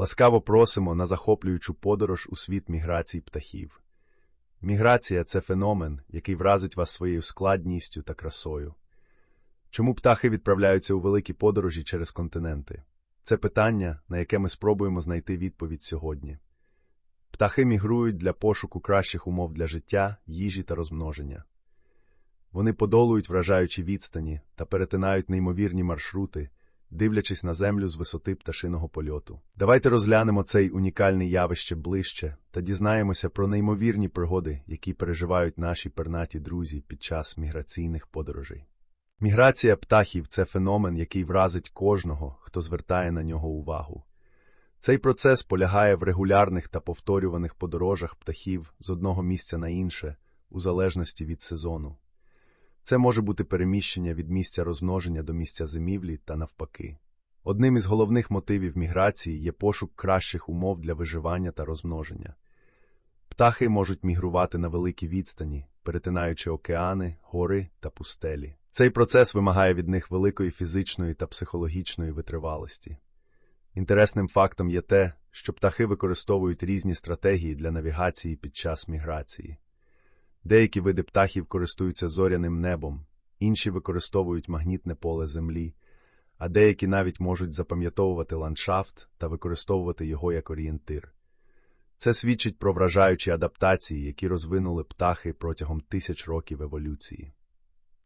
Ласкаво просимо на захоплюючу подорож у світ міграцій птахів. Міграція це феномен, який вразить вас своєю складністю та красою. Чому птахи відправляються у великі подорожі через континенти? Це питання, на яке ми спробуємо знайти відповідь сьогодні. Птахи мігрують для пошуку кращих умов для життя, їжі та розмноження. Вони подолують вражаючі відстані та перетинають неймовірні маршрути, дивлячись на землю з висоти пташиного польоту. Давайте розглянемо цей унікальне явище ближче та дізнаємося про неймовірні пригоди, які переживають наші пернаті друзі під час міграційних подорожей. Міграція птахів це феномен, який вразить кожного, хто звертає на нього увагу. Цей процес полягає в регулярних та повторюваних подорожах птахів з одного місця на інше, у залежності від сезону. Це може бути переміщення від місця розмноження до місця зимівлі та навпаки. Одним із головних мотивів міграції є пошук кращих умов для виживання та розмноження. Птахи можуть мігрувати на великі відстані, перетинаючи океани, гори та пустелі. Цей процес вимагає від них великої фізичної та психологічної витривалості. Інтересним фактом є те, що птахи використовують різні стратегії для навігації під час міграції. Деякі види птахів користуються зоряним небом, інші використовують магнітне поле землі, а деякі навіть можуть запам'ятовувати ландшафт та використовувати його як орієнтир. Це свідчить про вражаючі адаптації, які розвинули птахи протягом тисяч років еволюції.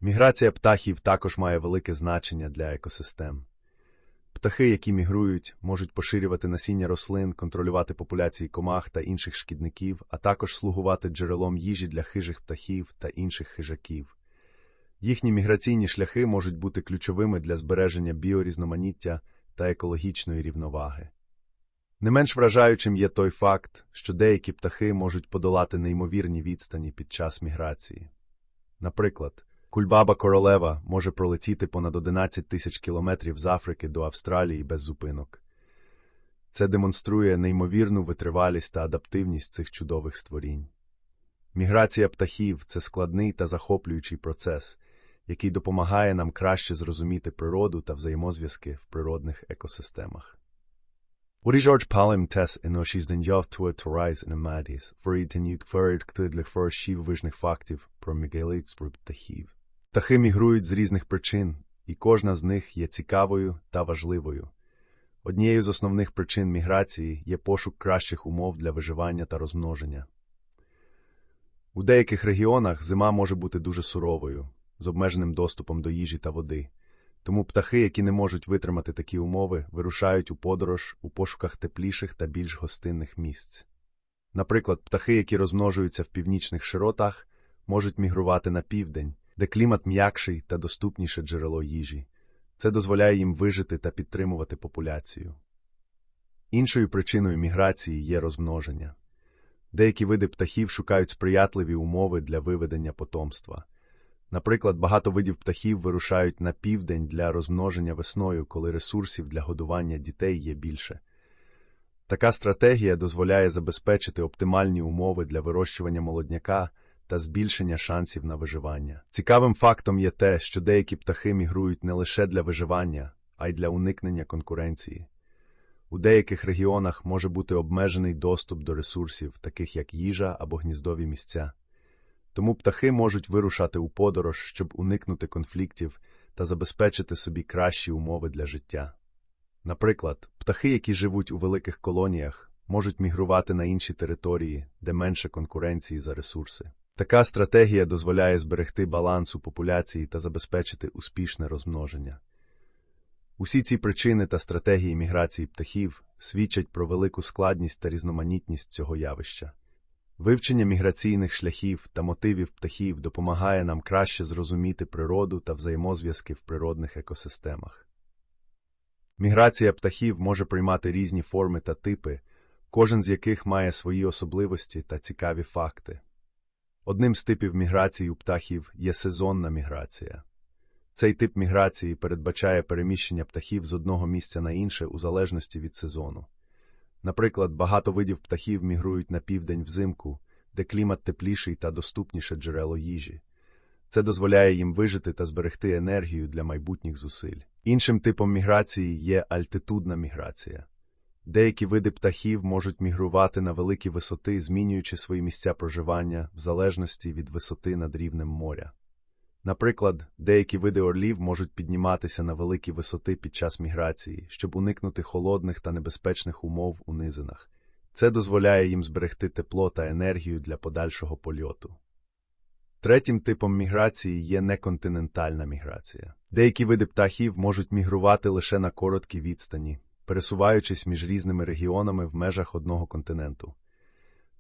Міграція птахів також має велике значення для екосистем. Птахи, які мігрують, можуть поширювати насіння рослин, контролювати популяції комах та інших шкідників, а також слугувати джерелом їжі для хижих птахів та інших хижаків. Їхні міграційні шляхи можуть бути ключовими для збереження біорізноманіття та екологічної рівноваги. Не менш вражаючим є той факт, що деякі птахи можуть подолати неймовірні відстані під час міграції. Наприклад, Кульбаба королева може пролетіти понад 11 тисяч кілометрів з Африки до Австралії без зупинок. Це демонструє неймовірну витривалість та адаптивність цих чудових створінь. Міграція птахів це складний та захоплюючий процес, який допомагає нам краще зрозуміти природу та взаємозв'язки в природних екосистемах. Уріжорж палем тес еношізден йов туе торайз енемадіс, форітенют феред ктидлих форшів вижних фактів про мігелицтво птахів. Птахи мігрують з різних причин, і кожна з них є цікавою та важливою. Однією з основних причин міграції є пошук кращих умов для виживання та розмноження. У деяких регіонах зима може бути дуже суровою, з обмеженим доступом до їжі та води, тому птахи, які не можуть витримати такі умови, вирушають у подорож у пошуках тепліших та більш гостинних місць. Наприклад, птахи, які розмножуються в північних широтах, можуть мігрувати на південь де клімат м'якший та доступніше джерело їжі. Це дозволяє їм вижити та підтримувати популяцію. Іншою причиною міграції є розмноження. Деякі види птахів шукають сприятливі умови для виведення потомства. Наприклад, багато видів птахів вирушають на південь для розмноження весною, коли ресурсів для годування дітей є більше. Така стратегія дозволяє забезпечити оптимальні умови для вирощування молодняка та збільшення шансів на виживання. Цікавим фактом є те, що деякі птахи мігрують не лише для виживання, а й для уникнення конкуренції. У деяких регіонах може бути обмежений доступ до ресурсів, таких як їжа або гніздові місця. Тому птахи можуть вирушати у подорож, щоб уникнути конфліктів та забезпечити собі кращі умови для життя. Наприклад, птахи, які живуть у великих колоніях, можуть мігрувати на інші території, де менше конкуренції за ресурси. Така стратегія дозволяє зберегти баланс у популяції та забезпечити успішне розмноження. Усі ці причини та стратегії міграції птахів свідчать про велику складність та різноманітність цього явища. Вивчення міграційних шляхів та мотивів птахів допомагає нам краще зрозуміти природу та взаємозв'язки в природних екосистемах. Міграція птахів може приймати різні форми та типи, кожен з яких має свої особливості та цікаві факти. Одним з типів міграції у птахів є сезонна міграція. Цей тип міграції передбачає переміщення птахів з одного місця на інше у залежності від сезону. Наприклад, багато видів птахів мігрують на південь взимку, де клімат тепліший та доступніше джерело їжі. Це дозволяє їм вижити та зберегти енергію для майбутніх зусиль. Іншим типом міграції є альтитудна міграція. Деякі види птахів можуть мігрувати на великі висоти, змінюючи свої місця проживання в залежності від висоти над рівнем моря. Наприклад, деякі види орлів можуть підніматися на великі висоти під час міграції, щоб уникнути холодних та небезпечних умов у низинах. Це дозволяє їм зберегти тепло та енергію для подальшого польоту. Третім типом міграції є неконтинентальна міграція. Деякі види птахів можуть мігрувати лише на короткі відстані, пересуваючись між різними регіонами в межах одного континенту.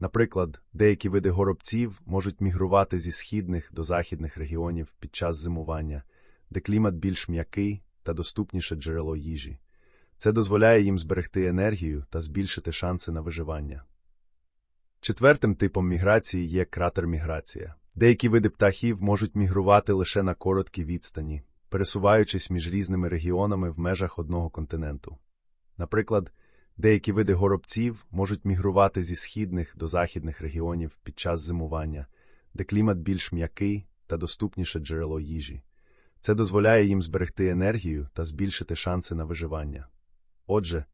Наприклад, деякі види горобців можуть мігрувати зі східних до західних регіонів під час зимування, де клімат більш м'який та доступніше джерело їжі. Це дозволяє їм зберегти енергію та збільшити шанси на виживання. Четвертим типом міграції є кратер-міграція. Деякі види птахів можуть мігрувати лише на короткі відстані, пересуваючись між різними регіонами в межах одного континенту. Наприклад, деякі види горобців можуть мігрувати зі східних до західних регіонів під час зимування, де клімат більш м'який та доступніше джерело їжі. Це дозволяє їм зберегти енергію та збільшити шанси на виживання. Отже,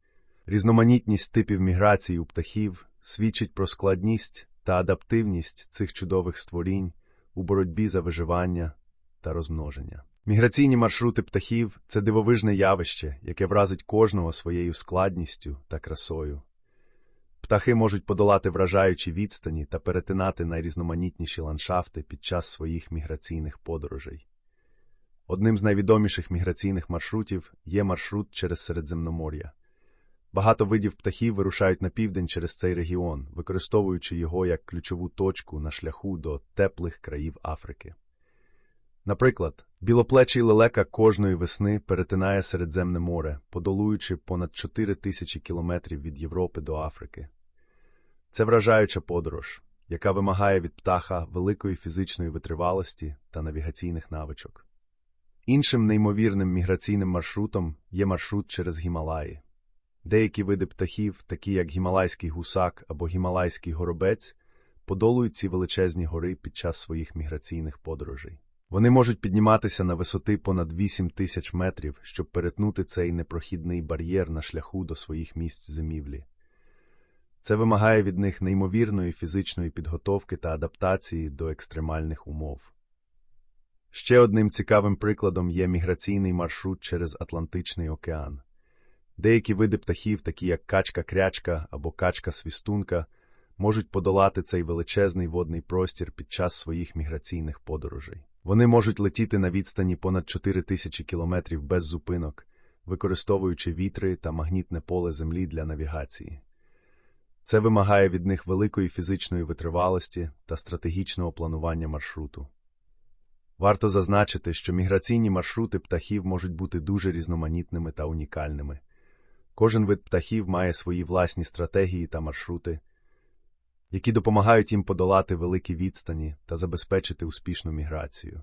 різноманітність типів міграції у птахів свідчить про складність та адаптивність цих чудових створінь у боротьбі за виживання та розмноження. Міграційні маршрути птахів це дивовижне явище, яке вразить кожного своєю складністю та красою. Птахи можуть подолати вражаючі відстані та перетинати найрізноманітніші ландшафти під час своїх міграційних подорожей. Одним з найвідоміших міграційних маршрутів є маршрут через Середземномор'я. Багато видів птахів вирушають на південь через цей регіон, використовуючи його як ключову точку на шляху до теплих країв Африки. Наприклад, білоплечий лелека кожної весни перетинає Середземне море, подолуючи понад 4 тисячі кілометрів від Європи до Африки. Це вражаюча подорож, яка вимагає від птаха великої фізичної витривалості та навігаційних навичок. Іншим неймовірним міграційним маршрутом є маршрут через Гімалаї. Деякі види птахів, такі як гімалайський гусак або гімалайський горобець, подолують ці величезні гори під час своїх міграційних подорожей. Вони можуть підніматися на висоти понад 8 тисяч метрів, щоб перетнути цей непрохідний бар'єр на шляху до своїх місць зимівлі. Це вимагає від них неймовірної фізичної підготовки та адаптації до екстремальних умов. Ще одним цікавим прикладом є міграційний маршрут через Атлантичний океан. Деякі види птахів, такі як качка-крячка або качка-свістунка, можуть подолати цей величезний водний простір під час своїх міграційних подорожей. Вони можуть летіти на відстані понад 4 тисячі кілометрів без зупинок, використовуючи вітри та магнітне поле Землі для навігації. Це вимагає від них великої фізичної витривалості та стратегічного планування маршруту. Варто зазначити, що міграційні маршрути птахів можуть бути дуже різноманітними та унікальними. Кожен вид птахів має свої власні стратегії та маршрути, які допомагають їм подолати великі відстані та забезпечити успішну міграцію.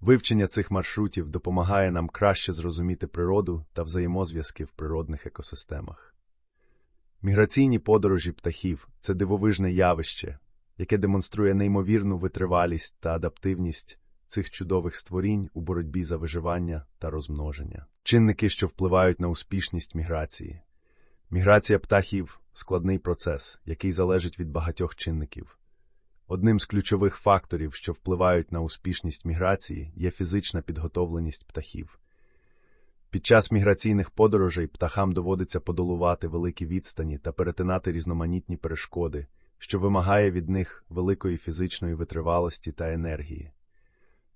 Вивчення цих маршрутів допомагає нам краще зрозуміти природу та взаємозв'язки в природних екосистемах. Міграційні подорожі птахів це дивовижне явище, яке демонструє неймовірну витривалість та адаптивність цих чудових створінь у боротьбі за виживання та розмноження. Чинники, що впливають на успішність міграції. Міграція птахів складний процес, який залежить від багатьох чинників. Одним з ключових факторів, що впливають на успішність міграції, є фізична підготовленість птахів. Під час міграційних подорожей птахам доводиться подолувати великі відстані та перетинати різноманітні перешкоди, що вимагає від них великої фізичної витривалості та енергії.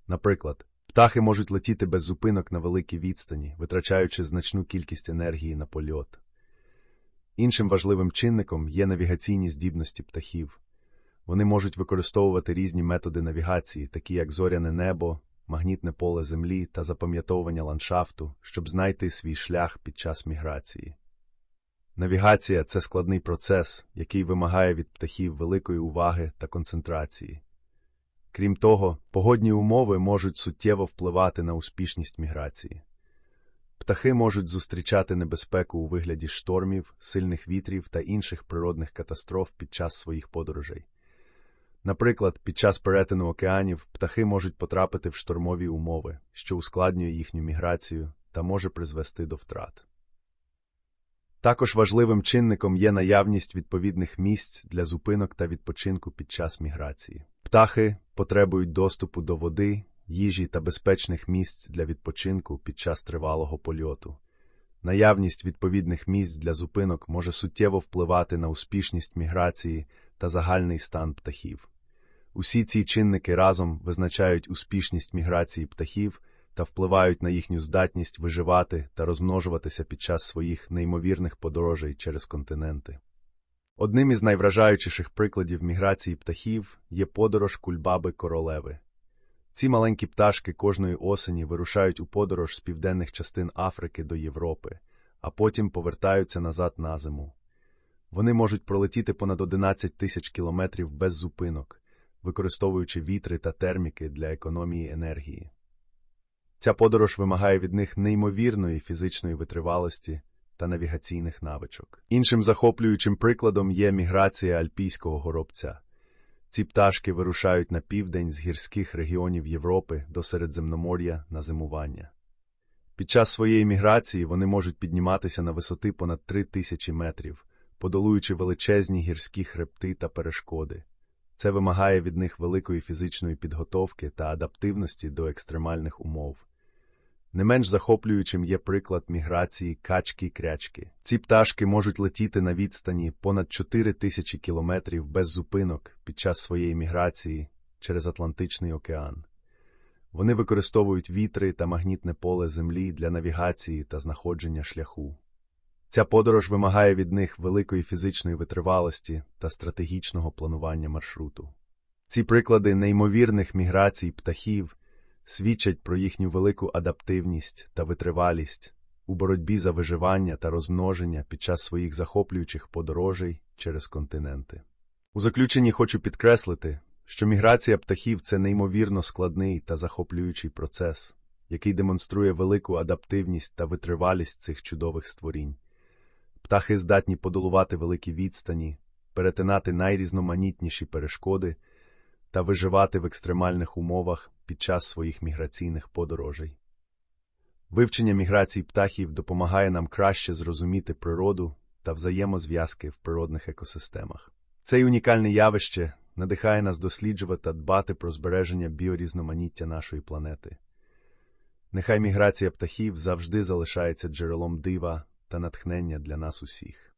Наприклад, птахи можуть летіти без зупинок на великій відстані, витрачаючи значну кількість енергії на польот. Іншим важливим чинником є навігаційні здібності птахів. Вони можуть використовувати різні методи навігації, такі як зоряне небо, магнітне поле землі та запам'ятовування ландшафту, щоб знайти свій шлях під час міграції. Навігація це складний процес, який вимагає від птахів великої уваги та концентрації. Крім того, погодні умови можуть суттєво впливати на успішність міграції. Птахи можуть зустрічати небезпеку у вигляді штормів, сильних вітрів та інших природних катастроф під час своїх подорожей. Наприклад, під час перетину океанів птахи можуть потрапити в штормові умови, що ускладнює їхню міграцію та може призвести до втрат. Також важливим чинником є наявність відповідних місць для зупинок та відпочинку під час міграції. Птахи потребують доступу до води, їжі та безпечних місць для відпочинку під час тривалого польоту. Наявність відповідних місць для зупинок може суттєво впливати на успішність міграції та загальний стан птахів. Усі ці чинники разом визначають успішність міграції птахів та впливають на їхню здатність виживати та розмножуватися під час своїх неймовірних подорожей через континенти. Одним із найвражаючіших прикладів міграції птахів є подорож кульбаби королеви. Ці маленькі пташки кожної осені вирушають у подорож з південних частин Африки до Європи, а потім повертаються назад на зиму. Вони можуть пролетіти понад 11 тисяч кілометрів без зупинок, використовуючи вітри та терміки для економії енергії. Ця подорож вимагає від них неймовірної фізичної витривалості та навігаційних навичок. Іншим захоплюючим прикладом є міграція альпійського горобця. Ці пташки вирушають на південь з гірських регіонів Європи до Середземномор'я на зимування. Під час своєї міграції вони можуть підніматися на висоти понад 3 тисячі метрів, подолуючи величезні гірські хребти та перешкоди. Це вимагає від них великої фізичної підготовки та адаптивності до екстремальних умов. Не менш захоплюючим є приклад міграції качки-крячки. Ці пташки можуть летіти на відстані понад 4 тисячі кілометрів без зупинок під час своєї міграції через Атлантичний океан. Вони використовують вітри та магнітне поле Землі для навігації та знаходження шляху. Ця подорож вимагає від них великої фізичної витривалості та стратегічного планування маршруту. Ці приклади неймовірних міграцій птахів свідчать про їхню велику адаптивність та витривалість у боротьбі за виживання та розмноження під час своїх захоплюючих подорожей через континенти. У заключенні хочу підкреслити, що міграція птахів це неймовірно складний та захоплюючий процес, який демонструє велику адаптивність та витривалість цих чудових створінь. Птахи здатні подолувати великі відстані, перетинати найрізноманітніші перешкоди та виживати в екстремальних умовах під час своїх міграційних подорожей. Вивчення міграцій птахів допомагає нам краще зрозуміти природу та взаємозв'язки в природних екосистемах. Це унікальне явище надихає нас досліджувати та дбати про збереження біорізноманіття нашої планети. Нехай міграція птахів завжди залишається джерелом дива та натхнення для нас усіх.